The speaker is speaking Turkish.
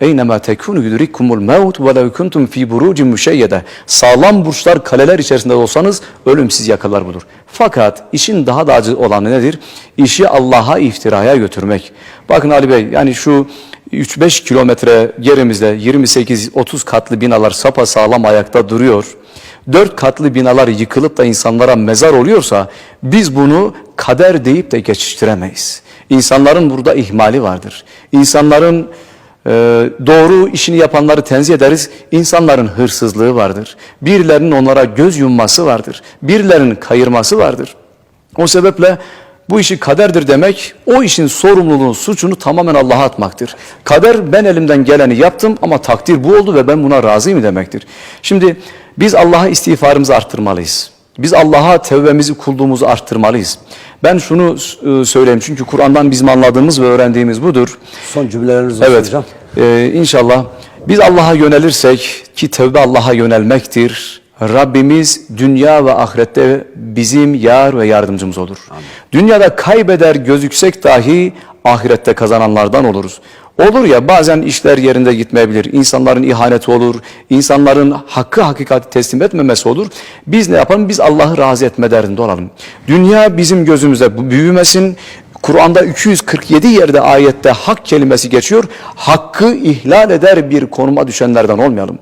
Eynema tekunu yudrikumul mevt ve lev kuntum fi burucin müşeyyede. Sağlam burçlar, kaleler içerisinde olsanız ölüm sizi yakalar budur. Fakat işin daha da acı olanı nedir? İşi Allah'a iftiraya götürmek. Bakın Ali Bey yani şu 3-5 kilometre yerimizde 28-30 katlı binalar sapa sağlam ayakta duruyor. 4 katlı binalar yıkılıp da insanlara mezar oluyorsa biz bunu kader deyip de geçiştiremeyiz. İnsanların burada ihmali vardır. İnsanların e, doğru işini yapanları tenzih ederiz. İnsanların hırsızlığı vardır. Birilerinin onlara göz yumması vardır. Birilerinin kayırması vardır. O sebeple bu işi kaderdir demek, o işin sorumluluğunu, suçunu tamamen Allah'a atmaktır. Kader ben elimden geleni yaptım ama takdir bu oldu ve ben buna razıyım demektir. Şimdi biz Allah'a istiğfarımızı arttırmalıyız. Biz Allah'a tevbemizi, kulluğumuzu arttırmalıyız. Ben şunu e, söyleyeyim çünkü Kur'an'dan bizim anladığımız ve öğrendiğimiz budur. Son cümleleriniz olsun Evet. hocam. Ee, inşallah biz Allah'a yönelirsek ki tevbe Allah'a yönelmektir. Rabbimiz dünya ve ahirette bizim yar ve yardımcımız olur. Dünyada kaybeder gözüksek dahi ahirette kazananlardan oluruz. Olur ya bazen işler yerinde gitmeyebilir. İnsanların ihaneti olur. insanların hakkı hakikati teslim etmemesi olur. Biz ne yapalım? Biz Allah'ı razı etme derdinde olalım. Dünya bizim gözümüzde büyümesin. Kur'an'da 247 yerde ayette hak kelimesi geçiyor. Hakkı ihlal eder bir konuma düşenlerden olmayalım.